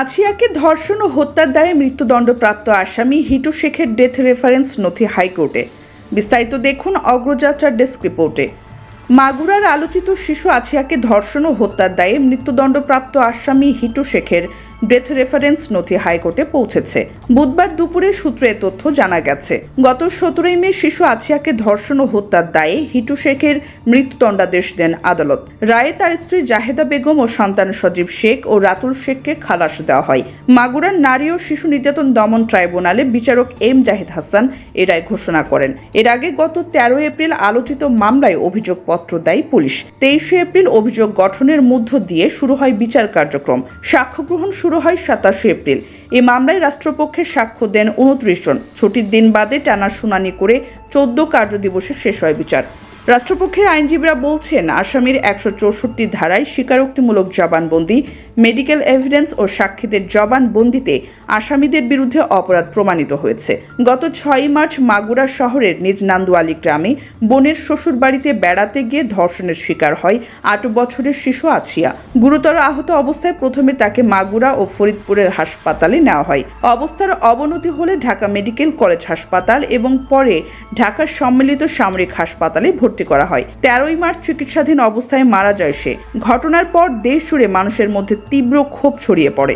আছিয়াকে ধর্ষণ ও হত্যার দায়ে মৃত্যুদণ্ডপ্রাপ্ত আসামি হিটু শেখের ডেথ রেফারেন্স নথি হাইকোর্টে। বিস্তারিত দেখুন অগ্রযাত্রার ডেস্ক রিপোর্টে। মাগুরার আলোচিত শিশু আছিয়াকে ধর্ষণ ও হত্যার দায়ে মৃত্যুদণ্ডপ্রাপ্ত আসামি হিটু শেখের ডেথ রেফারেন্স নথি হাইকোর্টে পৌঁছেছে। বুধবার দুপুরে সূত্রে তথ্য জানা গেছে। গত সতেরোই মে শিশু আছিয়াকে ধর্ষণ ও হত্যার দায়ে হিটু শেখের মৃত্যুদণ্ডাদেশ দেন আদালত। রায়ে তার স্ত্রী জাহেদা বেগম ও সন্তান সজীব শেখ ও রাতুল শেখকে খালাস দেওয়া হয়। মাগুরার নারী ও শিশু নির্যাতন দমন ট্রাইব্যুনালে বিচারক এম জাহিদ হাসান এ রায় ঘোষণা করেন। এর আগে গত তেরো এপ্রিল আলোচিত মামলায় অভিযোগপত্র দেয় পুলিশ। তেইশে এপ্রিল অভিযোগ গঠনের মধ্য দিয়ে শুরু হয় বিচার কার্যক্রম। সাক্ষ্য গ্রহণ শুরু হয় সাতাশে এপ্রিল। এ মামলায় রাষ্ট্রপক্ষে সাক্ষ্য দেন উনত্রিশ জন। ছুটির দিন বাদে টানা শুনানি করে চোদ্দ কার্যদিবসে শেষ হয় বিচার। রাষ্ট্রপক্ষের আইনজীবীরা বলছেন, আসামির একশো চৌষট্টি ধারায় স্বীকারোক্তিমূলক জবানবন্দি, মেডিকেল এভিডেন্স ও সাক্ষীদের জবানবন্দিতে আসামিদের বিরুদ্ধে অপরাধ প্রমাণিত হয়েছে। গত ছয় মার্চ মাগুরা শহরের নিজ নান্দুয়ালি গ্রামে বোনের শ্বশুর বাড়িতে বেড়াতে গিয়ে ধর্ষণের শিকার হয় আট বছরের শিশু আছিয়া। গুরুতর আহত অবস্থায় প্রথমে তাকে মাগুরা ও ফরিদপুরের হাসপাতালে নেওয়া হয়। অবস্থার অবনতি হলে ঢাকা মেডিকেল কলেজ হাসপাতাল এবং পরে ঢাকার সম্মিলিত সামরিক হাসপাতালে ভর্তি করা হয়। তেরোই মার্চ চিকিৎসাধীন অবস্থায় মারা যায় সে। ঘটনার পর দেশ জুড়ে মানুষের মধ্যে তীব্র ক্ষোভ ছড়িয়ে পড়ে।